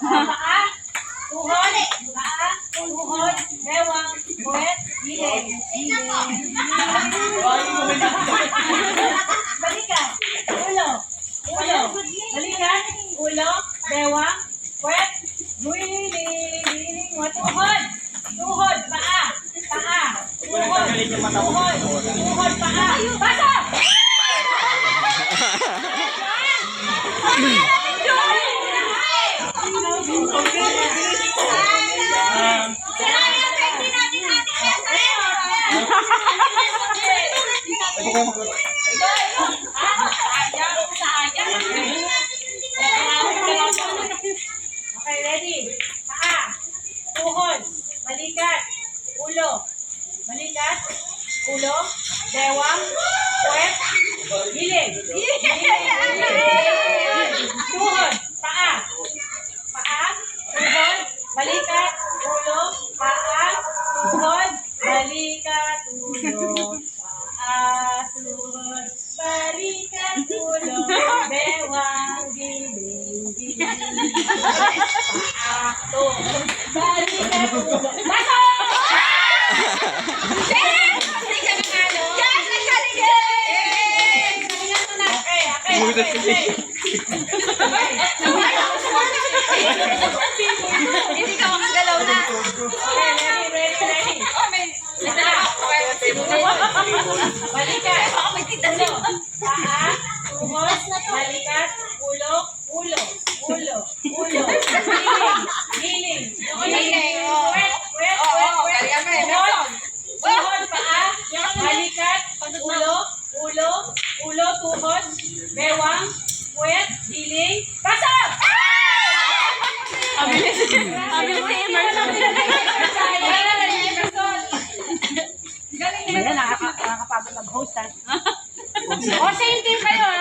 Paa. Tuhod. Paa. Tuhod. Bewang. Puwet. Gilid. Balikan. Tuhod. Tuhod. Paa. Paa. Tuhod. Tuhod. Okay, ready? Paa. Tuhod. Balikat. Ulo. Balikat. Ulo. Bewang. Puwet. Giling. Tuhod. Paa. Paa. Tuhod. Balikat. Ulo. Paa. Tuhod. Balikat. Ulo. Paa. Tuhod. Balikat. Ulo. Bewang. Giling. Giling. Paa. Tuhod. Balikat. Ulo. Pasok! Okay, okay, okay, Balikat. Paa. Tuhod. Balikat. Ulo. Ulo. Ulo. Ulo. Giling. Giling. Giling. Wet. Wet. Wet. Wet. Tuhod. Balikat. Ulo. Ulo. Ulo. Tuhod. Bewang. Wet. Giling. Pasok! Mag-host ha. O, same team kayo ha.